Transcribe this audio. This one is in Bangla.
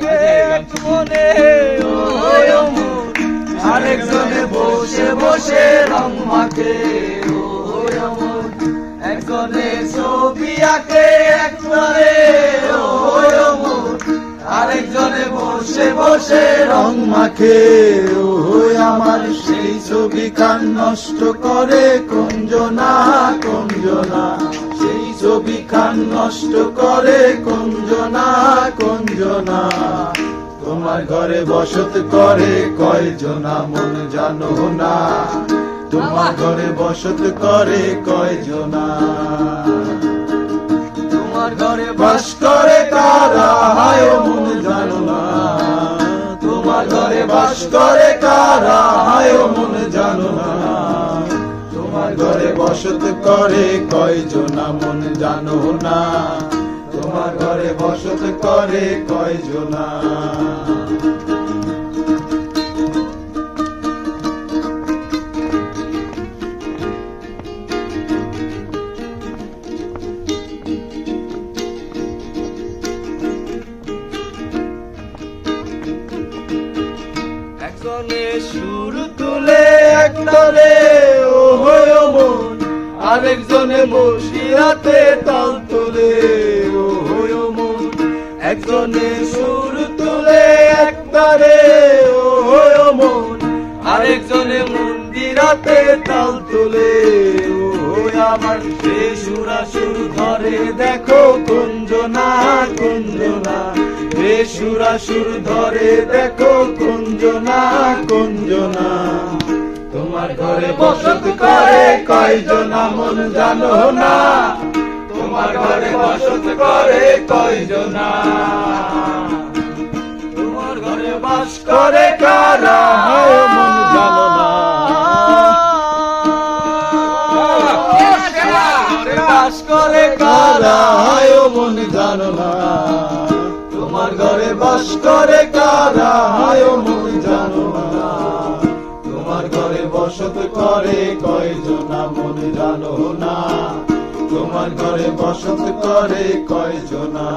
কে এক মনে আরেকজনে বসে বসে রং একজনে ছবি আঁকে একজনে আরেকজনে বসে বসে রং মাখে ওই আমার সেই ছবি খান নষ্ট করে, কুঞ্জনা। কুঞ্জনা সেই ছবি খান নষ্ট করে, কুঞ্জনা। কুঞ্জনা তোমার ঘরে বসত করে কয়জনা, মন জানো না। তোমার ঘরে বসত করে কয়জনা। তোমার ঘরে বাস করে কারা, হায় মন জানো না। তোমার ঘরে বাস করে কারা, হায় মন জানো না। তোমার ঘরে বসত করে কয়জনা, মন জানো না। তোমার ঘরে বসত করে কয়জনা? আরেকজনে বসিরাতে তাল তুলে। একজনে সুর তুলে একবারে ও মন। আরেকজনে মন্দিরাতে তাল তুলে আমার সে সুরা সুর ধরে। দেখো কুঞ্জনা কুঞ্জনা রে সুরা সুর ধরে, দেখো কুঞ্জনা কুঞ্জনা। তোমার ঘরে বসত করে কয়জনা মন জানো না? তোমার ঘরে বসত করে কয়জনা? বাস করে কারা? হায় মন জানো না। বাস করে কারা? হায় মন জানো না। তোমার ঘরে বাস করে কারা? হায় মন জানো না। তোমার ঘরে বসত করে কয়জনা? মন জানো না। তোমার ঘরে বসত করে কয়জনা?